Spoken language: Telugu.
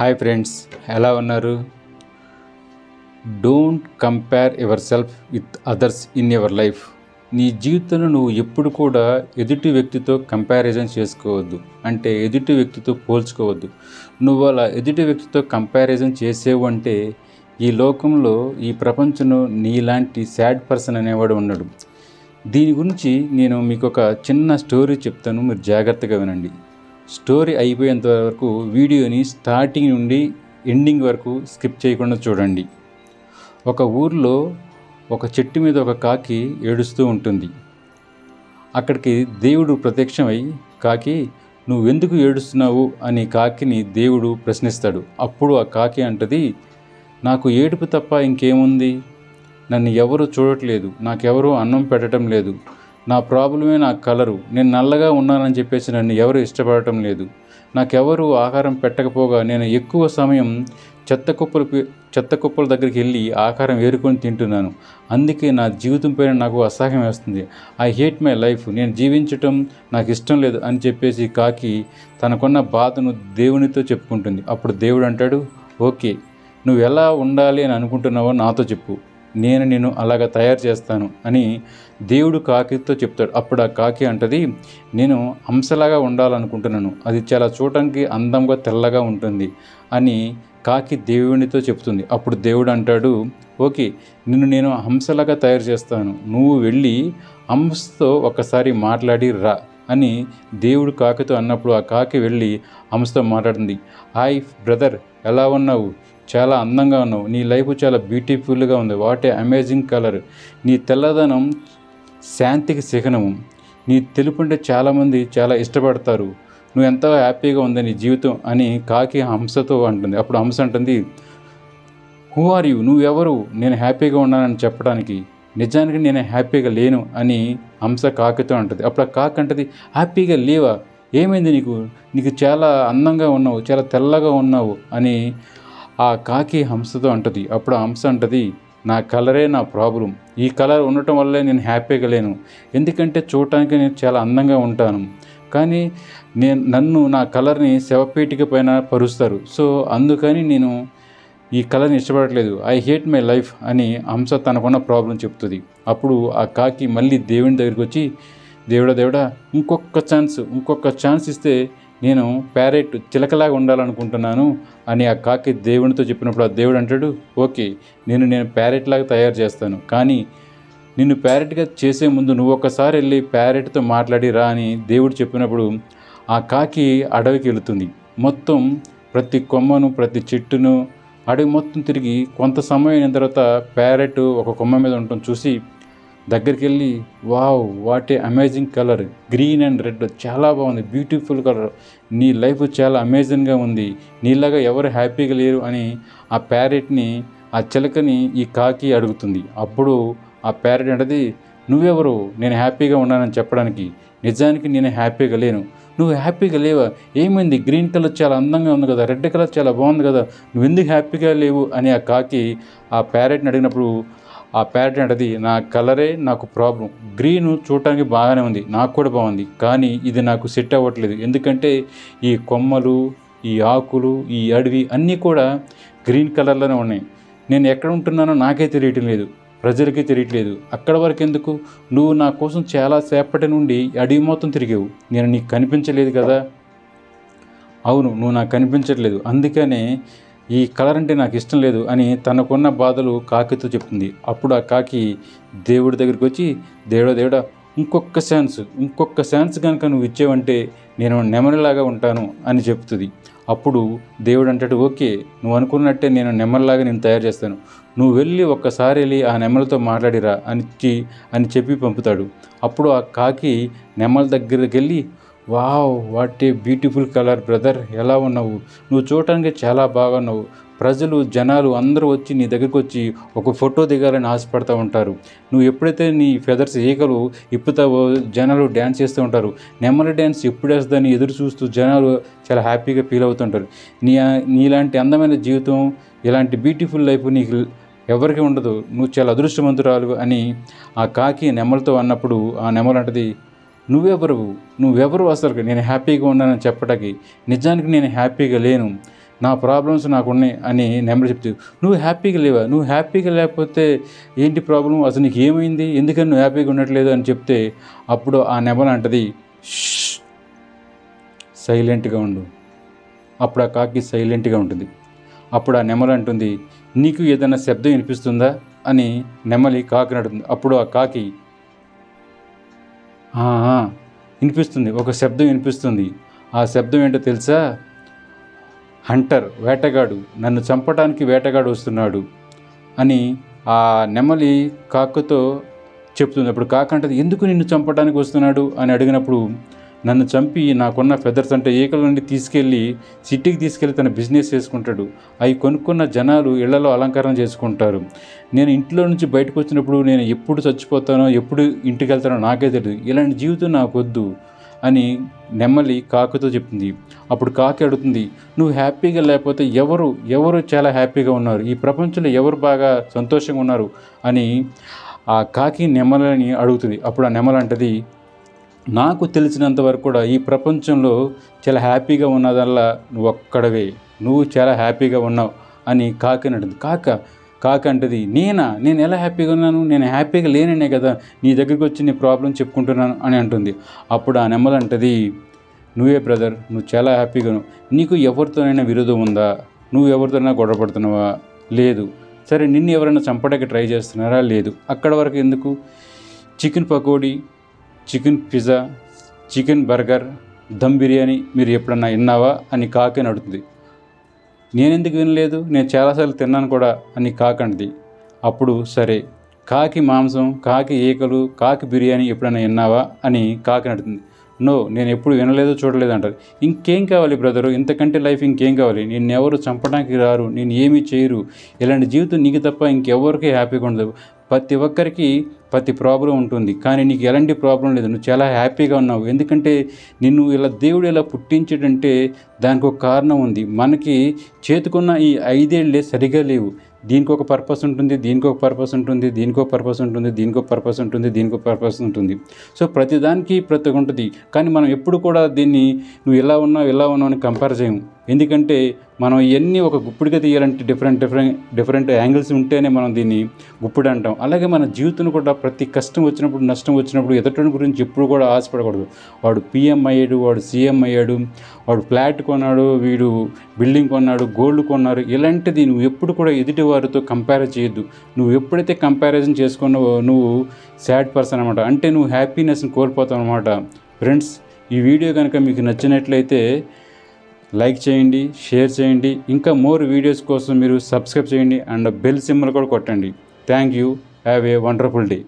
హాయ్ ఫ్రెండ్స్ ఎలా ఉన్నారు? Don't compare yourself with others in your life. నీ జీవితంలో నువ్వు ఎప్పుడు కూడా ఎదుటి వ్యక్తితో కంపారిజన్ చేసుకోవద్దు. అంటే ఎదుటి వ్యక్తితో పోల్చుకోవద్దు. నువ్వు అలా ఎదుటి వ్యక్తితో కంపారిజన్ చేసేవు అంటే ఈ లోకంలో ఈ ప్రపంచంలో నీలాంటి సాడ్ పర్సన్ అనేవాడు ఉన్నాడు దీని గురించి నేను మీకు ఒక చిన్న స్టోరీ చెప్తాను. మీరు జాగ్రత్తగా వినండి. స్టోరీ అయిపోయేంత వరకు వీడియోని స్టార్టింగ్ నుండి ఎండింగ్ వరకు స్కిప్ చేయకుండా చూడండి. ఒక ఊర్లో ఒక చెట్టు మీద ఒక కాకి ఏడుస్తూ ఉంటుంది. అక్కడికి దేవుడు ప్రత్యక్షమై కాకి నువ్వెందుకు ఏడుస్తున్నావు? అని కాకిని దేవుడు ప్రశ్నిస్తాడు. అప్పుడు ఆ కాకి అంటది నాకు ఏడుపు తప్ప ఇంకేముంది? నన్ను ఎవరు చూడట్లేదు. నాకెవరూ అన్నం పెట్టడం లేదు. నా ప్రాబ్లమే నా కలరు. నేను నల్లగా ఉన్నానని చెప్పేసి నన్ను ఎవరు ఇష్టపడటం లేదు. నాకెవరు ఆహారం పెట్టకపోగా నేను ఎక్కువ సమయం చెత్త కుప్పలు చెత్త కుప్పల దగ్గరికి వెళ్ళి ఆహారం ఏరుకొని తింటున్నాను. అందుకే నా జీవితం పైన నాకు అసహ్యం వేస్తుంది. I hate my life. నేను జీవించటం నాకు ఇష్టం లేదు అని చెప్పేసి కాకి తనకున్న బాధను దేవునితో చెప్పుకుంటుంది. అప్పుడు దేవుడు అంటాడు ఓకే నువ్వు ఎలా ఉండాలి అని అనుకుంటున్నావో నాతో చెప్పు. నేను నేను అలాగ తయారు చేస్తాను అని దేవుడు కాకితో చెప్తాడు. అప్పుడు ఆ కాకి అంటది నేను హంసలాగా ఉండాలనుకుంటున్నాను. అది చాలా చూడటానికి అందంగా తెల్లగా ఉంటుంది అని కాకి దేవునితో చెప్తుంది. అప్పుడు దేవుడు అంటాడు ఓకే నిన్ను నేను హంసలాగా తయారు చేస్తాను. నువ్వు వెళ్ళి హంసతో ఒకసారి మాట్లాడి రా అని దేవుడు కాకితో అన్నప్పుడు ఆ కాకి వెళ్ళి హంసతో మాట్లాడింది. హాయ్ బ్రదర్ ఎలా ఉన్నావు? చాలా అందంగా ఉన్నావు. నీ లైఫ్ చాలా బ్యూటిఫుల్గా ఉంది. What a amazing colour. నీ తెల్లదనం శాంతికి శిఖనము నీ తెలుపు అంటే చాలామంది చాలా ఇష్టపడతారు. నువ్వు ఎంతో హ్యాపీగా ఉంది నీ జీవితం అని కాకి హంసతో అంటుంది. అప్పుడు హంస అంటుంది హూ ఆర్ యూ నువ్వెవరు? నేను హ్యాపీగా ఉన్నానని చెప్పడానికి. నిజానికి నేను హ్యాపీగా లేను అని హంస కాకితో అంటుంది. అప్పుడు ఆ కాకి అంటది హ్యాపీగా లేవా? ఏమైంది నీకు? నీకు చాలా అందంగా ఉన్నావు చాలా తెల్లగా ఉన్నావు అని ఆ కాకి హంసతో అంటది. అప్పుడు ఆ హంస అంటది నా కలరే నా ప్రాబ్లం. ఈ కలర్ ఉండటం వల్లే నేను హ్యాపీగా లేను. ఎందుకంటే చూడటానికి నేను చాలా అందంగా ఉంటాను. కానీ నేను నన్ను నా కలర్ని శవపేటిక పైన పరుస్తారు. సో అందుకని నేను ఈ కలర్ని ఇష్టపడట్లేదు. ఐ హేట్ మై లైఫ్ అని హంస తనకున్న ప్రాబ్లం చెప్తుంది. అప్పుడు ఆ కాకి మళ్ళీ దేవుని దగ్గరికి వచ్చి దేవుడా దేవుడా ఇంకొక ఛాన్స్ ఇంకొక ఛాన్స్ ఇస్తే నేను ప్యారెట్ చిలకలాగా ఉండాలనుకుంటున్నాను అని ఆ కాకి దేవునితో చెప్పినప్పుడు ఆ దేవుడు అంటాడు ఓకే నేను నేను ప్యారెట్ లాగా తయారు చేస్తాను కానీ నిన్ను ప్యారెట్గా చేసే ముందు నువ్వు ఒక్కసారి వెళ్ళి ప్యారెట్తో మాట్లాడి రా అని దేవుడు చెప్పినప్పుడు ఆ కాకి అడవికి వెళుతుంది. మొత్తం ప్రతి కొమ్మను ప్రతి చెట్టును అడవి మొత్తం తిరిగి కొంత సమయం అయిన తర్వాత ప్యారెట్ ఒక కొమ్మ మీద ఉండటం చూసి దగ్గరికి వెళ్ళి wow what a amazing colour green and red చాలా బాగుంది బ్యూటిఫుల్ కలర్ నీ లైఫ్ చాలా అమేజింగ్గా ఉంది నీలాగా ఎవరు హ్యాపీగా లేరు అని ఆ ప్యారెట్ని ఆ చిలకని ఈ కాకి అడుగుతుంది. అప్పుడు ఆ ప్యారెట్ అంటది నువ్వెవరు? నేను హ్యాపీగా ఉన్నానని చెప్పడానికి. నిజానికి నేను హ్యాపీగా లేను. నువ్వు హ్యాపీగా లేవా? ఏమైంది? గ్రీన్ కలర్ చాలా అందంగా ఉంది కదా రెడ్ కలర్ చాలా బాగుంది కదా నువ్వు ఎందుకు హ్యాపీగా లేవు? అని ఆ కాకి ఆ ప్యారెట్ని అడిగినప్పుడు ఆ ప్యారెట్ అంటది నా కలరే నాకు ప్రాబ్లం గ్రీన్ చూడటానికి బాగానే ఉంది నాకు కూడా బాగుంది కానీ ఇది నాకు సెట్ అవ్వట్లేదు. ఎందుకంటే ఈ కొమ్మలు ఈ ఆకులు ఈ అడవి అన్నీ కూడా గ్రీన్ కలర్లోనే ఉన్నాయి. నేను ఎక్కడ ఉంటున్నానో నాకే తెలియటం లేదు ప్రజలకి తెలియట్లేదు అక్కడ వరకు ఎందుకు? నువ్వు నా కోసం చాలా సేపటి నుండి అడవి మొత్తం తిరిగావు నేను నీకు కనిపించలేదు కదా? అవును నువ్వు నాకు కనిపించట్లేదు. అందుకనే ఈ కలర్ అంటే నాకు ఇష్టం లేదు అని తనకున్న బాధలు కాకితో చెప్తుంది. అప్పుడు ఆ కాకి దేవుడి దగ్గరికి వచ్చి దేవుడా దేవుడా ఇంకొక ఛాన్స్ ఇంకొక ఛాన్స్ కనుక నువ్వు ఇచ్చేవంటే నేను నెమలిలాగా ఉంటాను అని చెప్తుంది. అప్పుడు దేవుడు అంటాడు ఓకే నువ్వు అనుకున్నట్టే నేను నెమలిలాగా నేను తయారు చేస్తాను. నువ్వు వెళ్ళి ఒక్కసారి వెళ్ళి ఆ నెమలతో మాట్లాడిరా అని అని చెప్పి పంపుతాడు. అప్పుడు ఆ కాకి నెమల దగ్గరికి వెళ్ళి wow what a beautiful colour brother. ఎలా ఉన్నావు? నువ్వు చూడటానికి చాలా బాగున్నావు ప్రజలు జనాలు అందరూ వచ్చి నీ దగ్గరికి వచ్చి ఒక ఫోటో దిగాలని ఆశపడుతూ ఉంటారు. నువ్వు ఎప్పుడైతే నీ ఫెదర్స్ ఈకలు ఇప్పుతావో జనాలు డ్యాన్స్ చేస్తూ ఉంటారు. నెమ్మది డ్యాన్స్ ఎప్పుడు వేస్తుందని ఎదురు చూస్తూ జనాలు చాలా హ్యాపీగా ఫీల్ అవుతుంటారు నీ నీలాంటి అందమైన జీవితం ఇలాంటి బ్యూటిఫుల్ లైఫ్ నీకు ఎవరికి ఉండదు. నువ్వు చాలా అదృష్టవంతురాలు అని ఆ కాకి నెమలతో అన్నప్పుడు ఆ నెమలు నువ్వెవరు? నువ్వెవరు అసలు నేను హ్యాపీగా ఉన్నానని చెప్పడానికి నిజానికి నేను హ్యాపీగా లేను. నా ప్రాబ్లమ్స్ నాకు ఉన్నాయి అని నెంబర్ చెప్తే నువ్వు హ్యాపీగా లేవా? నువ్వు హ్యాపీగా లేకపోతే ఏంటి ప్రాబ్లం అసలు నీకు ఏమైంది? ఎందుకని నువ్వు హ్యాపీగా ఉండట్లేదు? అని చెప్తే అప్పుడు ఆ నెమల అంటది సైలెంట్గా ఉండు. అప్పుడు ఆ కాకి సైలెంట్గా ఉంటుంది. అప్పుడు ఆ నెమలి అంటుంది నీకు ఏదైనా శబ్దం వినిపిస్తుందా? అని నెమలి కాకి నడుతుంది అప్పుడు ఆ కాకి వినిపిస్తుంది. ఒక శబ్దం వినిపిస్తుంది. ఆ శబ్దం ఏంటో తెలుసా? హంటర్ వేటగాడు నన్ను చంపడానికి వేటగాడు వస్తున్నాడు అని ఆ నెమలి కాకుతో చెప్తుంది. అప్పుడు కాక అంటది ఎందుకు నిన్ను చంపడానికి వస్తున్నాడు? అని అడిగినప్పుడు నన్ను చంపి నాకున్న ఫెదర్స్ అంటే ఈకల నుండి తీసుకెళ్ళి సిటీకి తీసుకెళ్ళి తన బిజినెస్ చేసుకుంటాడు. అవి కొనుక్కున్న జనాలు ఇళ్ళలో అలంకరణ చేసుకుంటారు. నేను ఇంట్లో నుంచి బయటకు వచ్చినప్పుడు నేను ఎప్పుడు చచ్చిపోతానో ఎప్పుడు ఇంటికి వెళ్తానో నాకే తెలియదు ఇలాంటి జీవితం నాకొద్దు అని నెమ్మలి కాకుతో చెప్తుంది అప్పుడు కాకి అడుగుతుంది నువ్వు హ్యాపీగా లేకపోతే ఎవరు ఎవరు చాలా హ్యాపీగా ఉన్నారు? ఈ ప్రపంచంలో ఎవరు బాగా సంతోషంగా ఉన్నారు? అని ఆ కాకి నెమ్మలని అడుగుతుంది. అప్పుడు ఆ నెమ్మలంటది నాకు తెలిసినంత వరకు కూడా ఈ ప్రపంచంలో చాలా హ్యాపీగా ఉన్నదల్లా నువ్వు ఒక్కడవే నువ్వు చాలా హ్యాపీగా ఉన్నావు అని కాకి అంటుంది కాక కాక అంటది నేనా? నేను ఎలా హ్యాపీగా ఉన్నాను? నేను హ్యాపీగా లేననే కదా. నీ దగ్గరికి వచ్చి నీ ప్రాబ్లం చెప్పుకుంటున్నాను అని అంటుంది. అప్పుడు ఆ నెమ్మలు అంటది నువ్వే బ్రదర్ నువ్వు చాలా హ్యాపీగా నీకు ఎవరితోనైనా విరోధం ఉందా? నువ్వు ఎవరితోనైనా గొడవపడుతున్నావా లేదు. సరే నిన్ను ఎవరైనా చంపడానికి ట్రై చేస్తున్నారా? లేదు. అక్కడ వరకు ఎందుకు? Chicken pakodi chicken pizza chicken burger dum biryani మీరు ఎప్పుడన్నా విన్నావా? అని కాకి అని అడుగుతుంది. వినలేదు? నేను చాలాసార్లు తిన్నాను కూడా అని కాకండి అప్పుడు సరే కాకి మాంసం కాకి ఈకలు కాకి బిర్యానీ ఎప్పుడైనా విన్నావా? అని కాకి అడుగుతుంది. నో నేను ఎప్పుడు వినలేదు చూడలేదు అంటారు. ఇంకేం కావాలి బ్రదరు? ఇంతకంటే లైఫ్ ఇంకేం కావాలి? నేను ఎవరు చంపడానికి రారు నేను ఏమీ చేయరు. ఇలాంటి జీవితం నీకు తప్ప ఇంకెవరికి హ్యాపీగా ఉండదు. ప్రతి ఒక్కరికి ప్రతి ప్రాబ్లం ఉంటుంది. కానీ నీకు ఎలాంటి ప్రాబ్లం లేదు. నువ్వు చాలా హ్యాపీగా ఉన్నావు. ఎందుకంటే నిన్ను ఇలా దేవుడు ఇలా పుట్టించడంటే దానికి ఒక కారణం ఉంది. మనకి చేతుకున్న ఈ ఐదేళ్ళే సరిగా లేవు. దీనికి ఒక పర్పస్ ఉంటుంది దీనికి ఒక పర్పస్ ఉంటుంది దీనికి ఒక పర్పస్ ఉంటుంది దీనికి ఒక పర్పస్ ఉంటుంది దీనికి ఒక పర్పస్ ఉంటుంది. సో ప్రతిదానికి ప్రతి ఉంటుంది. కానీ మనం ఎప్పుడు కూడా దీన్ని నువ్వు ఇలా ఉన్నావు ఇలా ఉన్నావు అని కంపేర్ చేయము. ఎందుకంటే మనం ఇవన్నీ ఒక గుప్పిడిగా తీయాలంటే డిఫరెంట్ డిఫరెంట్ డిఫరెంట్ యాంగిల్స్ ఉంటేనే మనం దీన్ని గుప్పిడి అంటాం. అలాగే మన జీవితంలో కూడా ప్రతి కష్టం వచ్చినప్పుడు నష్టం వచ్చినప్పుడు ఎదుటి గురించి ఎప్పుడు కూడా ఆశపడకూడదు. వాడు పిఎం అయ్యాడు వాడు సీఎం అయ్యాడు వాడు ఫ్లాట్ కొన్నాడు వీడు బిల్డింగ్ కొన్నాడు గోల్డ్ కొన్నారు. ఇలాంటిది నువ్వు ఎప్పుడు కూడా ఎదుటి వారితో కంపేర్ చేయొద్దు. నువ్వు ఎప్పుడైతే కంపారిజన్ చేసుకున్నావో నువ్వు సాడ్ పర్సన్ అనమాట అంటే నువ్వు హ్యాపీనెస్ని కోల్పోతావు అనమాట ఫ్రెండ్స్ ఈ వీడియో కనుక మీకు నచ్చినట్లయితే లైక్ చేయండి షేర్ చేయండి ఇంకా మోర్ వీడియోస్ కోసం మీరు సబ్స్క్రైబ్ చేయండి అండ్ బెల్ సింబల్ కూడా కొట్టండి. Thank you. Have a wonderful day.